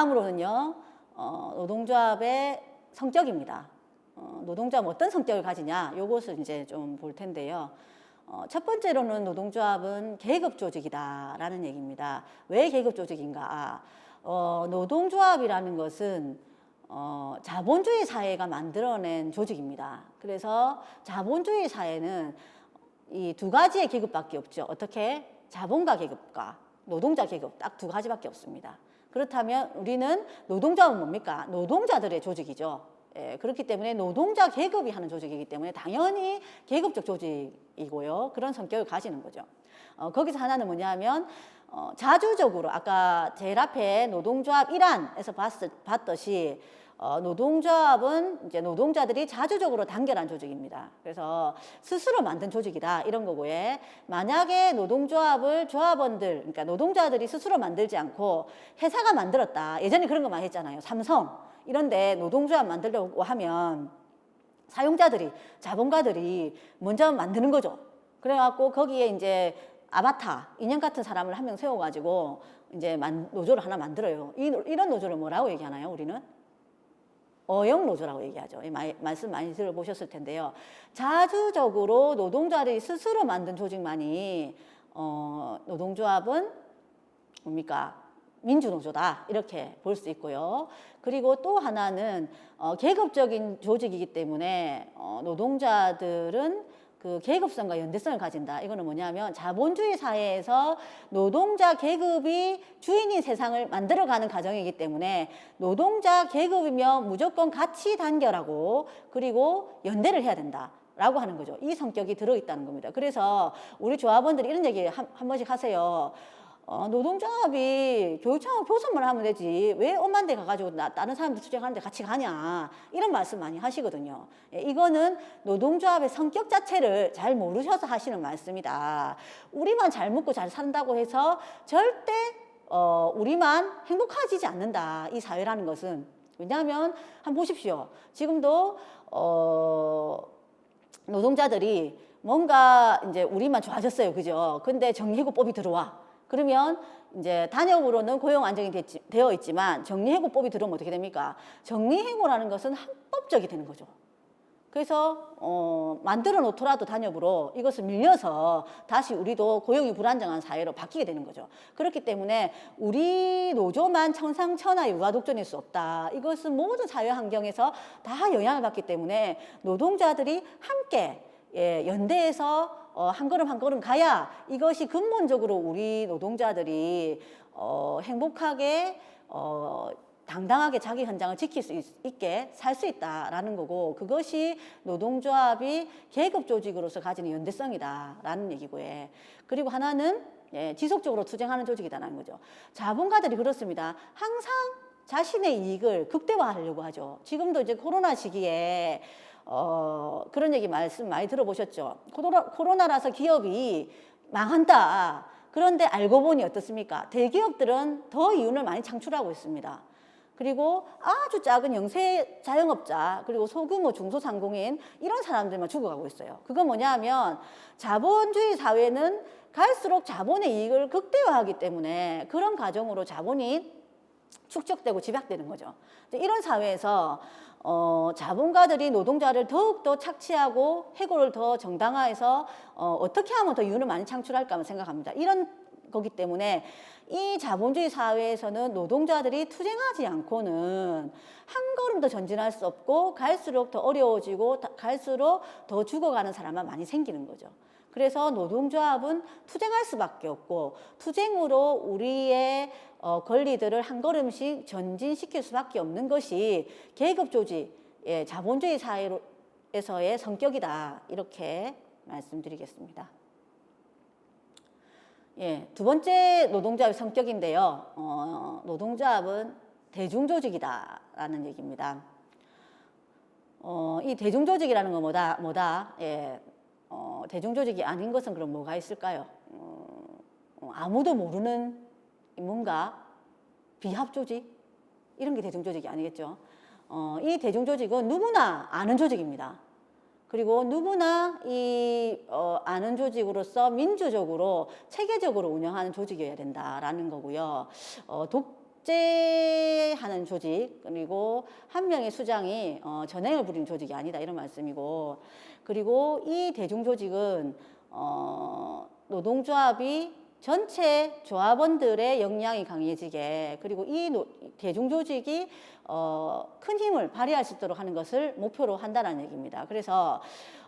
다음으로는요, 어, 노동조합의 성격입니다. 어, 노동조합 어떤 성격을 가지냐, 요것을 이제 좀 볼 텐데요. 어, 첫 번째로는 노동조합은 계급 조직이다라는 얘기입니다. 왜 계급 조직인가? 어, 노동조합이라는 것은 어, 자본주의 사회가 만들어낸 조직입니다. 그래서 자본주의 사회는 이 두 가지의 계급밖에 없죠. 어떻게? 자본가 계급과 노동자 계급 딱 두 가지밖에 없습니다. 그렇다면 우리는 노동자는 뭡니까? 노동자들의 조직이죠. 예, 그렇기 때문에 노동자 계급이 하는 조직이기 때문에 당연히 계급적 조직이고요. 그런 성격을 가지는 거죠. 어, 거기서 하나는 뭐냐면 어, 자주적으로 아까 제일 앞에 노동조합 1안에서 봤, 봤듯이 어, 노동조합은 이제 노동자들이 자주적으로 단결한 조직입니다. 그래서 스스로 만든 조직이다 이런 거고요. 만약에 노동조합을 조합원들, 그러니까 노동자들이 스스로 만들지 않고 회사가 만들었다. 예전에 그런 거 많이 했잖아요. 삼성 이런데 노동조합 만들려고 하면 사용자들이 자본가들이 먼저 만드는 거죠. 그래갖고 거기에 이제 아바타 인형 같은 사람을 한 명 세워가지고 이제 만, 노조를 하나 만들어요. 이, 이런 노조를 뭐라고 얘기하나요? 우리는 어용 노조라고 얘기하죠. 이 말, 말씀 많이 들어보셨을 텐데요. 자주적으로 노동자들이 스스로 만든 조직만이 어, 노동조합은 뭡니까? 민주노조다 이렇게 볼 수 있고요. 그리고 또 하나는 어, 계급적인 조직이기 때문에 어, 노동자들은 그 계급성과 연대성을 가진다. 이거는 뭐냐면 자본주의 사회에서 노동자 계급이 주인인 세상을 만들어가는 과정이기 때문에 노동자 계급이면 무조건 같이 단결하고 그리고 연대를 해야 된다. 라고 하는 거죠. 이 성격이 들어있다는 겁니다. 그래서 우리 조합원들이 이런 얘기 한, 한 번씩 하세요. 어, 노동조합이 교육청하고 교섭만 하면 되지. 왜데 가가지고 나, 다른 사람들 투쟁하는데 같이 가냐? 이런 말씀 많이 하시거든요. 예, 이거는 노동조합의 성격 자체를 잘 모르셔서 하시는 말씀이다. 우리만 잘 먹고 잘 산다고 해서 절대 어, 우리만 행복해지지 않는다. 이 사회라는 것은. 왜냐하면 한번 보십시오. 지금도 어, 노동자들이 뭔가 이제 우리만 좋아졌어요. 그죠? 근데 정리해고법이 들어와 그러면 이제 단역으로는 고용 안정이 됐지, 되어 있지만 정리해고법이 들어오면 어떻게 됩니까? 정리해고라는 것은 합법적이 되는 거죠. 그래서 어, 만들어 놓더라도 단협으로 이것을 밀려서 다시 우리도 고용이 불안정한 사회로 바뀌게 되는 거죠. 그렇기 때문에 우리 노조만 청상천하 유가독존일 수 없다. 이것은 모든 사회 환경에서 다 영향을 받기 때문에 노동자들이 함께 예, 연대해서 어, 한 걸음 한 걸음 가야 이것이 근본적으로 우리 노동자들이 어, 행복하게 어, 당당하게 자기 현장을 지킬 수 있, 게 살 수 있다라는 거고 그것이 노동조합이 계급 조직으로서 가지는 연대성이다라는 얘기고요. 그리고 하나는 예, 지속적으로 투쟁하는 조직이다라는 거죠. 자본가들이 그렇습니다. 항상 자신의 이익을 극대화하려고 하죠. 지금도 이제 코로나 시기에 어, 그런 얘기 말씀 많이 들어보셨죠. 코로나, 코로나 라서 기업이 망한다. 그런데 알고 보니 어떻습니까? 대기업들은 더 이윤을 많이 창출하고 있습니다. 그리고 아주 작은 영세 자영업자 그리고 소규모 중소상공인 이런 사람들만 죽어가고 있어요. 그건 뭐냐 하면 자본주의 사회는 갈수록 자본의 이익을 극대화하기 때문에 그런 과정으로 자본이 축적되고 집약되는 거죠. 이런 사회에서 어, 자본가들이 노동자를 더욱더 착취하고 해고를 더 정당화해서 어, 어떻게 하면 더 이윤을 많이 창출할까 생각합니다. 이런 거기 때문에 이 자본주의 사회에서는 노동자들이 투쟁하지 않고는 한 걸음 더 전진할 수 없고 갈수록 더 어려워지고 갈수록 더 죽어가는 사람만 많이 생기는 거죠. 그래서 노동조합은 투쟁할 수밖에 없고 투쟁으로 우리의 어, 권리들을 한 걸음씩 전진시킬 수밖에 없는 것이 계급 조직, 예, 자본주의 사회에서의 성격이다 이렇게 말씀드리겠습니다. 예, 두 번째 노동조합의 성격인데요. 어, 노동조합은 대중조직이다라는 얘기입니다. 어, 이 대중조직이라는 건 뭐다? 뭐다? 예, 어, 대중조직이 아닌 것은 그럼 뭐가 있을까요? 어, 어 아무도 모르는 뭔가 비합조직 이런 게 대중조직이 아니겠죠. 어, 이 대중조직은 누구나 아는 조직입니다. 그리고 누구나 이 어, 아는 조직으로서 민주적으로 체계적으로 운영하는 조직이어야 된다라는 거고요. 어, 독, 독재하는 조직 그리고 한 명의 수장이 어, 전횡을 부리는 조직이 아니다 이런 말씀이고 그리고 이 대중 조직은 어, 노동조합이 전체 조합원들의 역량이 강해지게 그리고 이 노- 대중 조직이 어, 큰 힘을 발휘할 수 있도록 하는 것을 목표로 한다는 얘기입니다. 그래서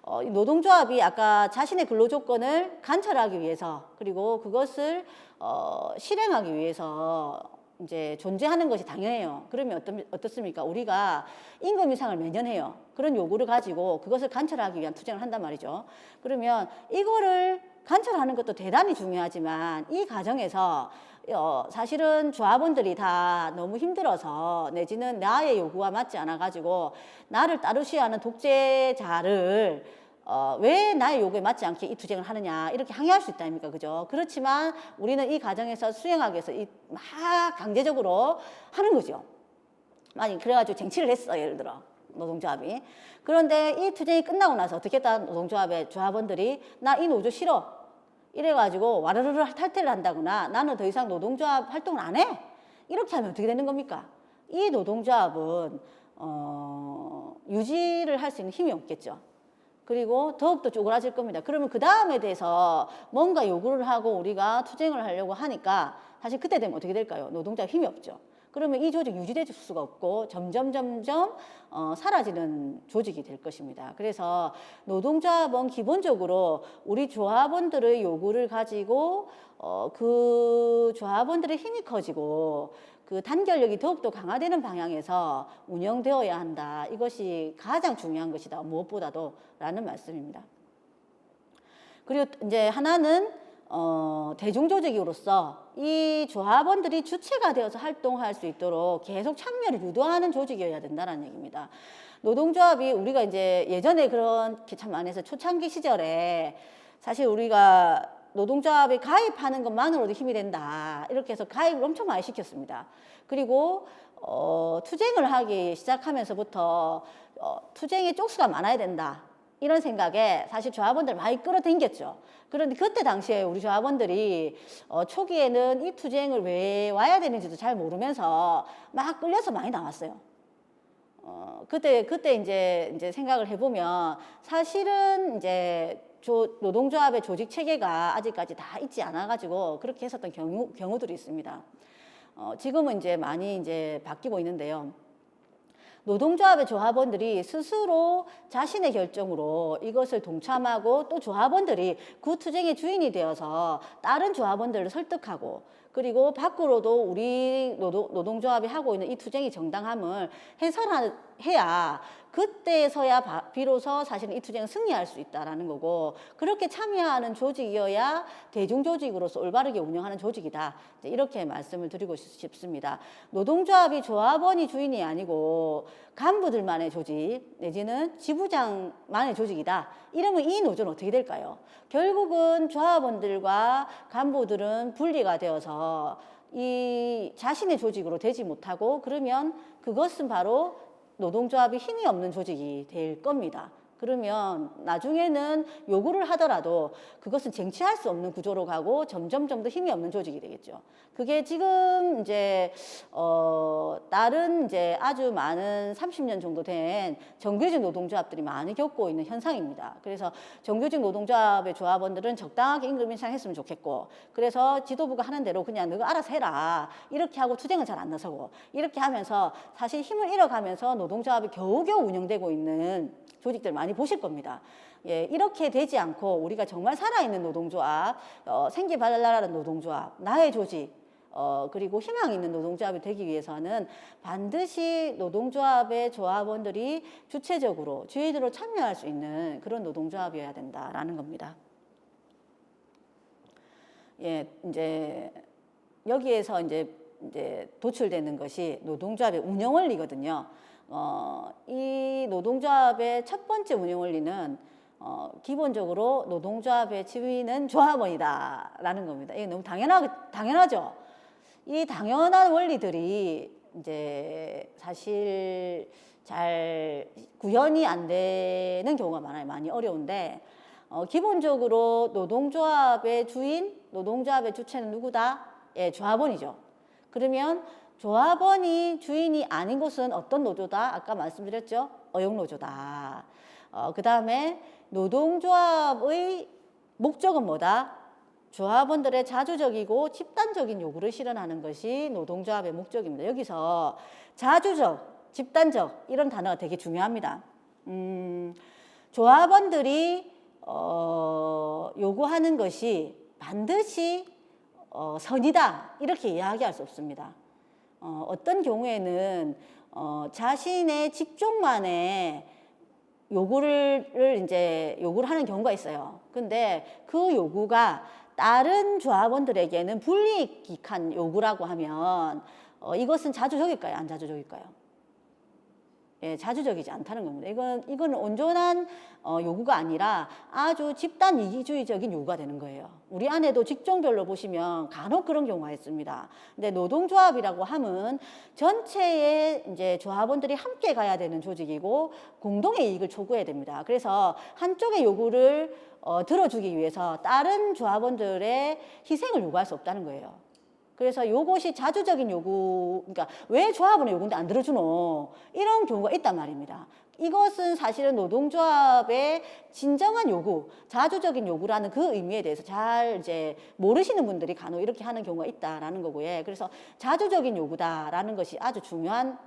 어, 이 노동조합이 아까 자신의 근로 조건을 관철하기 위해서 그리고 그것을 어, 실행하기 위해서 이제 존재하는 것이 당연해요. 그러면 어떤, 어떻습니까? 우리가 임금 인상을 매년 해요. 그런 요구를 가지고 그것을 관철하기 위한 투쟁을 한단 말이죠. 그러면 이거를 관철하는 것도 대단히 중요하지만 이 과정에서 어, 사실은 조합원들이 다 너무 힘들어서 내지는 나의 요구와 맞지 않아 가지고 나를 따르시야 하는 독재자를 어, 왜 나의 요구에 맞지 않게 이 투쟁을 하느냐 이렇게 항의할 수 있다 아닙니까? 그죠? 그렇지만 우리는 이 과정에서 수행하기 위해서 이 막 강제적으로 하는 거죠. 많이 그래가지고 쟁취를 했어 예를 들어 노동조합이. 그런데 이 투쟁이 끝나고 나서 어떻게 했다 노동조합의 조합원들이 나 이 노조 싫어. 이래가지고 와르르르 탈퇴를 한다거나 나는 더 이상 노동조합 활동을 안 해. 이렇게 하면 어떻게 되는 겁니까? 이 노동조합은 어, 유지를 할 수 있는 힘이 없겠죠 그리고 더욱더 쪼그라질 겁니다. 그러면 그 다음에 대해서 뭔가 요구를 하고 우리가 투쟁을 하려고 하니까 사실 그때 되면 어떻게 될까요? 노동자 힘이 없죠. 그러면 이 조직 유지될 수가 없고 점점 점점 어, 사라지는 조직이 될 것입니다. 그래서 노동조합은 기본적으로 우리 조합원들의 요구를 가지고 어, 그 조합원들의 힘이 커지고 그 단결력이 더욱더 강화되는 방향에서 운영되어야 한다. 이것이 가장 중요한 것이다. 무엇보다도 라는 말씀입니다. 그리고 이제 하나는 어, 대중조직으로서 이 조합원들이 주체가 되어서 활동할 수 있도록 계속 참여를 유도하는 조직이어야 된다는 얘기입니다. 노동조합이 우리가 이제 예전에 그렇게 참 해서 초창기 시절에 사실 우리가 노동조합에 가입하는 것만으로도 힘이 된다. 이렇게 해서 가입을 엄청 많이 시켰습니다. 그리고 어, 투쟁을 하기 시작하면서부터 어, 투쟁의 쪽수가 많아야 된다. 이런 생각에 사실 조합원들 많이 끌어당겼죠. 그런데 그때 당시에 우리 조합원들이 어, 초기에는 이 투쟁을 왜 와야 되는지도 잘 모르면서 막 끌려서 많이 나왔어요. 어, 그때 그때 이제 이제 생각을 해보면 사실은 이제 조, 노동조합의 조직 체계가 아직까지 다 있지 않아가지고 그렇게 했었던 경우 경우들이 있습니다. 어, 지금은 이제 많이 이제 바뀌고 있는데요. 노동조합의 조합원들이 스스로 자신의 결정으로 이것을 동참하고 또 조합원들이 그 투쟁의 주인이 되어서 다른 조합원들을 설득하고 그리고 밖으로도 우리 노동, 노동조합이 하고 있는 이 투쟁의 정당함을 해설해야 그때서야 바- 비로소 사실은 이 투쟁은 승리할 수 있다라는 거고 그렇게 참여하는 조직이어야 대중 조직으로서 올바르게 운영하는 조직이다 이렇게 말씀을 드리고 싶- 싶습니다. 노동조합이 조합원이 주인이 아니고 간부들만의 조직 내지는 지부장만의 조직이다. 이러면 이 노조는 어떻게 될까요? 결국은 조합원들과 간부들은 분리가 되어서 이 자신의 조직으로 되지 못하고 그러면 그것은 바로 노동조합이 힘이 없는 조직이 될 겁니다. 그러면 나중에는 요구를 하더라도 그것은 쟁취할 수 없는 구조로 가고 점점점 더 힘이 없는 조직이 되겠죠. 그게 지금 이제 어 다른 이제 아주 많은 30년 정도 된 정규직 노동조합들이 많이 겪고 있는 현상입니다. 그래서 정규직 노동조합의 조합원들은 적당하게 임금 인상했으면 좋겠고 그래서 지도부가 하는 대로 그냥 너가 알아서 해라 이렇게 하고 투쟁은 잘 안 나서고 이렇게 하면서 사실 힘을 잃어가면서 노동조합이 겨우겨우 운영되고 있는 조직들 많이 보실 겁니다. 예, 이렇게 되지 않고 우리가 정말 살아있는 노동조합, 어, 생기발랄한 노동조합, 나의 조직, 어, 그리고 희망 있는 노동조합이 되기 위해서는 반드시 노동조합의 조합원들이 주체적으로 주인으로 참여할 수 있는 그런 노동조합이어야 된다라는 겁니다. 예, 이제 여기에서 이제 이제 도출되는 것이 노동조합의 운영 원리거든요. 어, 이 노동조합의 첫 번째 운영 원리는 어, 기본적으로 노동조합의 지위는 조합원이다라는 겁니다. 이게 너무 당연하, 당연하죠. 이 당연한 원리들이 이제 사실 잘 구현이 안 되는 경우가 많아요. 많이 어려운데 어, 기본적으로 노동조합의 주인, 노동조합의 주체는 누구다? 예, 조합원이죠. 그러면 조합원이 주인이 아닌 곳은 어떤 노조다? 아까 말씀드렸죠? 어용노조다. 어, 그 다음에 노동조합의 목적은 뭐다? 조합원들의 자주적이고 집단적인 요구를 실현하는 것이 노동조합의 목적입니다. 여기서 자주적, 집단적 이런 단어가 되게 중요합니다. 음, 조합원들이 어, 요구하는 것이 반드시 어, 선이다 이렇게 이야기할 수 없습니다. 어, 어떤 경우에는 어, 자신의 직종만의 요구를 이제 요구를 하는 경우가 있어요. 근데 그 요구가 다른 조합원들에게는 불이익한 요구라고 하면 어, 이것은 자주적일까요? 안 자주적일까요? 예, 자주적이지 않다는 겁니다. 이건 이건 온전한 어, 요구가 아니라 아주 집단 이기주의적인 요구가 되는 거예요. 우리 안에도 직종별로 보시면 간혹 그런 경우가 있습니다. 근데 노동조합이라고 하면 전체의 이제 조합원들이 함께 가야 되는 조직이고 공동의 이익을 촉구해야 됩니다. 그래서 한쪽의 요구를 어, 들어주기 위해서 다른 조합원들의 희생을 요구할 수 없다는 거예요. 그래서 요것이 자주적인 요구, 그러니까 왜 조합원의 요구인데 안 들어주노? 이런 경우가 있단 말입니다. 이것은 사실은 노동조합의 진정한 요구, 자주적인 요구라는 그 의미에 대해서 잘 이제 모르시는 분들이 간혹 이렇게 하는 경우가 있다라는 거고요. 그래서 자주적인 요구다라는 것이 아주 중요한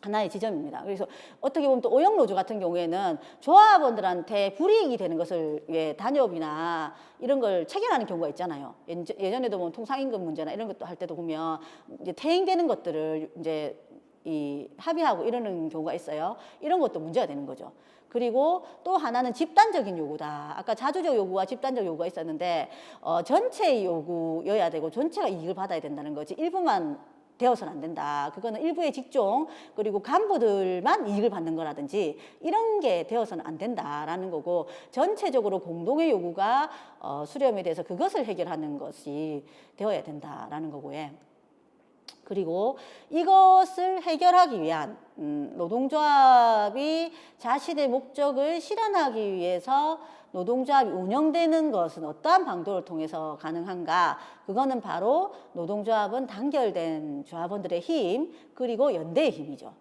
하나의 지점입니다. 그래서 어떻게 보면 또 오영노조 같은 경우에는 조합원들한테 불이익이 되는 것을 예, 단협이나 이런 걸 체결하는 경우가 있잖아요. 예전- 예전에도 뭐 통상임금 문제나 이런 것도 할 때도 보면 이제 퇴행되는 것들을 이제 이 합의하고 이러는 경우가 있어요. 이런 것도 문제가 되는 거죠. 그리고 또 하나는 집단적인 요구다. 아까 자주적 요구와 집단적 요구가 있었는데 어, 전체의 요구여야 되고 전체가 이익을 받아야 된다는 거지 일부만 되어서는 안 된다. 그거는 일부의 직종 그리고 간부들만 이익을 받는 거라든지 이런 게 되어서는 안 된다라는 거고 전체적으로 공동의 요구가 어, 수렴이 돼서 그것을 해결하는 것이 되어야 된다라는 거고요. 그리고 이것을 해결하기 위한 음, 노동조합이 자신의 목적을 실현하기 위해서 노동조합이 운영되는 것은 어떠한 방도를 통해서 가능한가? 그거는 바로 노동조합은 단결된 조합원들의 힘 그리고 연대의 힘이죠.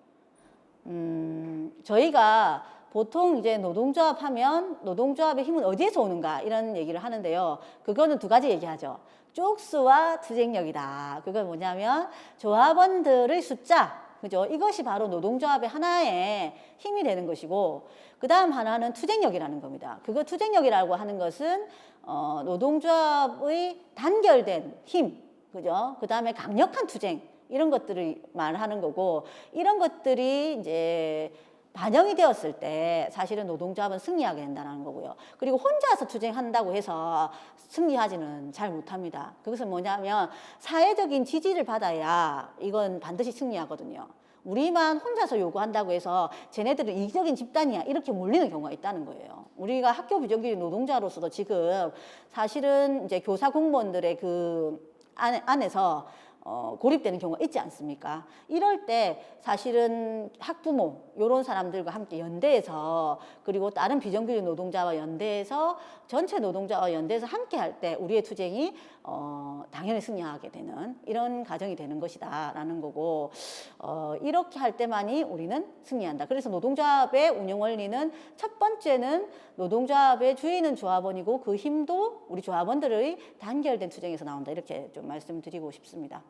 음, 저희가 보통 이제 노동조합 하면 노동조합의 힘은 어디에서 오는가 이런 얘기를 하는데요. 그거는 두 가지 얘기하죠. 쪽수와 투쟁력이다. 그건 뭐냐면 조합원들의 숫자, 그죠? 이것이 바로 노동조합의 하나의 힘이 되는 것이고, 그 다음 하나는 투쟁력이라는 겁니다. 그거 투쟁력이라고 하는 것은 어, 노동조합의 단결된 힘, 그죠? 그 다음에 강력한 투쟁 이런 것들을 말하는 거고, 이런 것들이 이제 반영이 되었을 때 사실은 노동조합은 승리하게 된다는 거고요. 그리고 혼자서 투쟁한다고 해서 승리하지는 잘 못합니다. 그것은 뭐냐면 사회적인 지지를 받아야 이건 반드시 승리하거든요. 우리만 혼자서 요구한다고 해서 쟤네들은 이기적인 집단이야 이렇게 몰리는 경우가 있다는 거예요. 우리가 학교 비정규직 노동자로서도 지금 사실은 이제 교사 공무원들의 그 안에, 안에서 어, 고립되는 경우가 있지 않습니까? 이럴 때 사실은 학부모 이런 사람들과 함께 연대해서 그리고 다른 비정규직 노동자와 연대해서 전체 노동자와 연대해서 함께 할 때 우리의 투쟁이 어, 당연히 승리하게 되는 이런 과정이 되는 것이다라는 거고 어, 이렇게 할 때만이 우리는 승리한다. 그래서 노동조합의 운영 원리는 첫 번째는 노동조합의 주인은 조합원이고 그 힘도 우리 조합원들의 단결된 투쟁에서 나온다. 이렇게 좀 말씀드리고 싶습니다.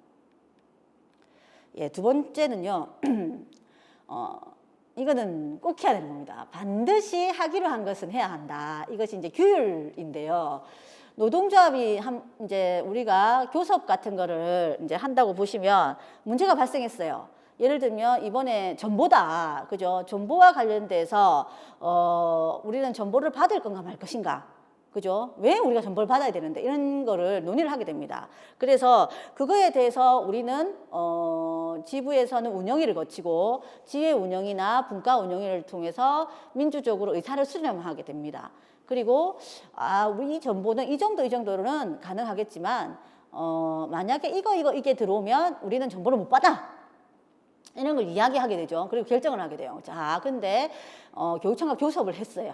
예, 두 번째는요. 어, 이거는 꼭 해야 되는 겁니다. 반드시 하기로 한 것은 해야 한다. 이것이 이제 규율인데요. 노동조합이 한, 이제 우리가 교섭 같은 거를 이제 한다고 보시면 문제가 발생했어요. 예를 들면 이번에 전보다, 그죠? 전보와 관련돼서, 어, 우리는 전보를 받을 건가 말 것인가. 그죠? 왜 우리가 전보를 받아야 되는데 이런 거를 논의를 하게 됩니다. 그래서 그거에 대해서 우리는 어, 지부에서는 운영위를 거치고 지회 운영이나 분과 운영위를 통해서 민주적으로 의사를 수렴하게 됩니다. 그리고 아 우리 정보는 이 정도 이 정도로는 가능하겠지만 어, 만약에 이거 이거 이게 들어오면 우리는 정보를 못 받아. 이런 걸 이야기하게 되죠. 그리고 결정을 하게 돼요. 자, 근데 어, 교육청과 교섭을 했어요.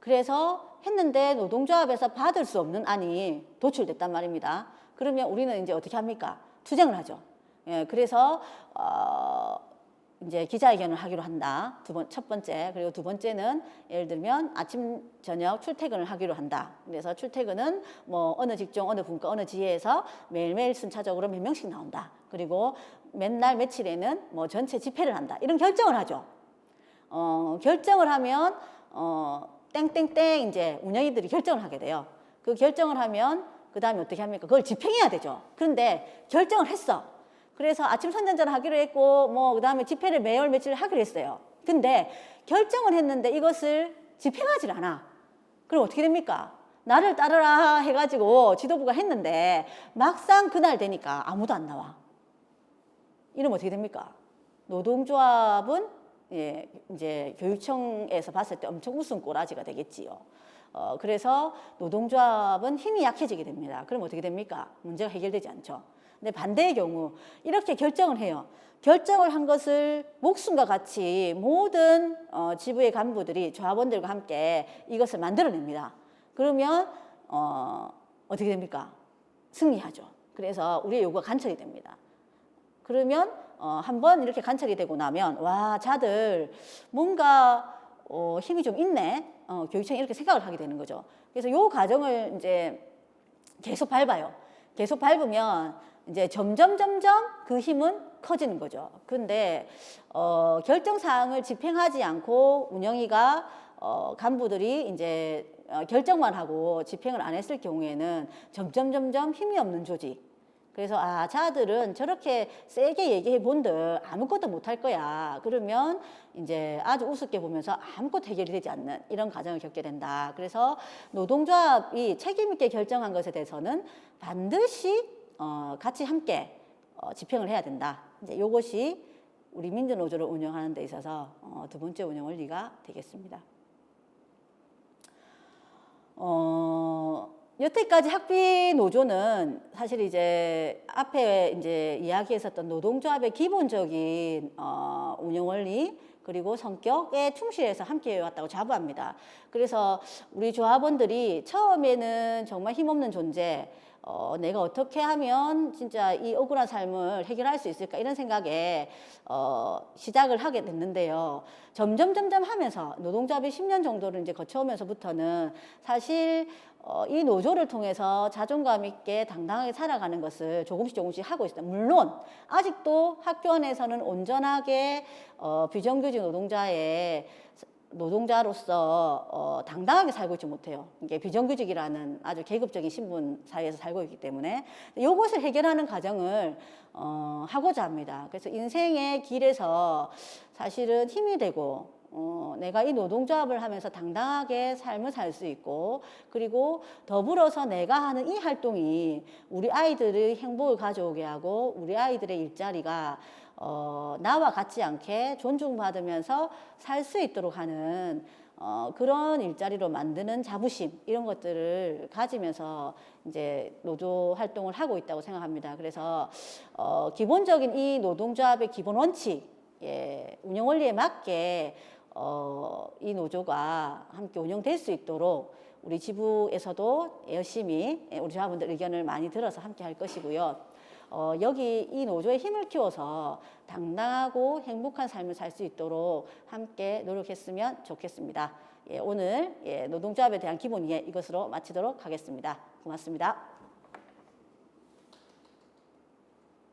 그래서 했는데 노동조합에서 받을 수 없는 안이 도출됐단 말입니다. 그러면 우리는 이제 어떻게 합니까? 투쟁을 하죠. 예, 그래서 어, 이제 기자회견을 하기로 한다. 두 번, 첫 번째. 그리고 두 번째는 예를 들면 아침, 저녁 출퇴근을 하기로 한다. 그래서 출퇴근은 뭐 어느 직종, 어느 분과, 어느 지회에서 매일매일 순차적으로 몇 명씩 나온다. 그리고 맨날 며칠에는 뭐 전체 집회를 한다. 이런 결정을 하죠. 어, 결정을 하면 어, 땡땡땡 이제 운영위들이 결정을 하게 돼요. 그 결정을 하면 그 다음에 어떻게 합니까? 그걸 집행해야 되죠. 그런데 결정을 했어. 그래서 아침 선전전을 하기로 했고 뭐 그 다음에 집회를 매월 며칠 하기로 했어요. 근데 결정을 했는데 이것을 집행하질 않아. 그럼 어떻게 됩니까? 나를 따르라 해가지고 지도부가 했는데 막상 그날 되니까 아무도 안 나와. 이러면 어떻게 됩니까? 노동조합은 예, 이제 교육청에서 봤을 때 엄청 우스운 꼬라지가 되겠지요. 어, 그래서 노동조합은 힘이 약해지게 됩니다. 그럼 어떻게 됩니까? 문제가 해결되지 않죠. 근데 반대의 경우 이렇게 결정을 해요. 결정을 한 것을 목숨과 같이 모든 어, 지부의 간부들이 조합원들과 함께 이것을 만들어냅니다. 그러면 어, 어떻게 됩니까? 승리하죠. 그래서 우리의 요구가 간척이 됩니다. 그러면 어, 한번 이렇게 관찰이 되고 나면 와 자들 뭔가 어, 힘이 좀 있네. 어, 교육청이 이렇게 생각을 하게 되는 거죠. 그래서 요 과정을 이제 계속 밟아요. 계속 밟으면 이제 점점 점점 그 힘은 커지는 거죠. 근데 어, 결정 사항을 집행하지 않고 운영위가 어, 간부들이 이제 어, 결정만 하고 집행을 안 했을 경우에는 점점 점점 힘이 없는 조직 그래서 아 자들은 저렇게 세게 얘기해 본들 아무것도 못할 거야. 그러면 이제 아주 우습게 보면서 아무것도 해결이 되지 않는 이런 과정을 겪게 된다. 그래서 노동조합이 책임 있게 결정한 것에 대해서는 반드시 어, 같이 함께 어, 집행을 해야 된다. 이제 이것이 우리 민주노조를 운영하는 데 있어서 어, 두 번째 운영 원리가 되겠습니다. 어, 여태까지 학비 노조는 사실 이제 앞에 이제 이야기했었던 노동조합의 기본적인 어, 운영 원리 그리고 성격에 충실해서 함께 해왔다고 자부합니다. 그래서 우리 조합원들이 처음에는 정말 힘없는 존재, 어, 내가 어떻게 하면 진짜 이 억울한 삶을 해결할 수 있을까 이런 생각에 어, 시작을 하게 됐는데요. 점점 점점 하면서 노동조합이 10년 정도를 이제 거쳐오면서부터는 사실 어, 이 노조를 통해서 자존감 있게 당당하게 살아가는 것을 조금씩 조금씩 하고 있습니다. 물론 아직도 학교 안에서는 온전하게 어, 비정규직 노동자의 노동자로서 어, 당당하게 살고 있지 못해요. 이게 비정규직이라는 아주 계급적인 신분 사회에서 살고 있기 때문에 이것을 해결하는 과정을 어, 하고자 합니다. 그래서 인생의 길에서 사실은 힘이 되고 어, 내가 이 노동조합을 하면서 당당하게 삶을 살 수 있고 그리고 더불어서 내가 하는 이 활동이 우리 아이들의 행복을 가져오게 하고 우리 아이들의 일자리가 어, 나와 같지 않게 존중받으면서 살 수 있도록 하는 어, 그런 일자리로 만드는 자부심 이런 것들을 가지면서 이제 노조 활동을 하고 있다고 생각합니다. 그래서 어, 기본적인 이 노동조합의 기본 원칙, 예, 운영 원리에 맞게 어, 이 노조가 함께 운영될 수 있도록 우리 지부에서도 열심히 우리 조합원들 의견을 많이 들어서 함께 할 것이고요. 어, 여기 이 노조의 힘을 키워서 당당하고 행복한 삶을 살 수 있도록 함께 노력했으면 좋겠습니다. 예, 오늘 예, 노동조합에 대한 기본 이해 이것으로 마치도록 하겠습니다. 고맙습니다.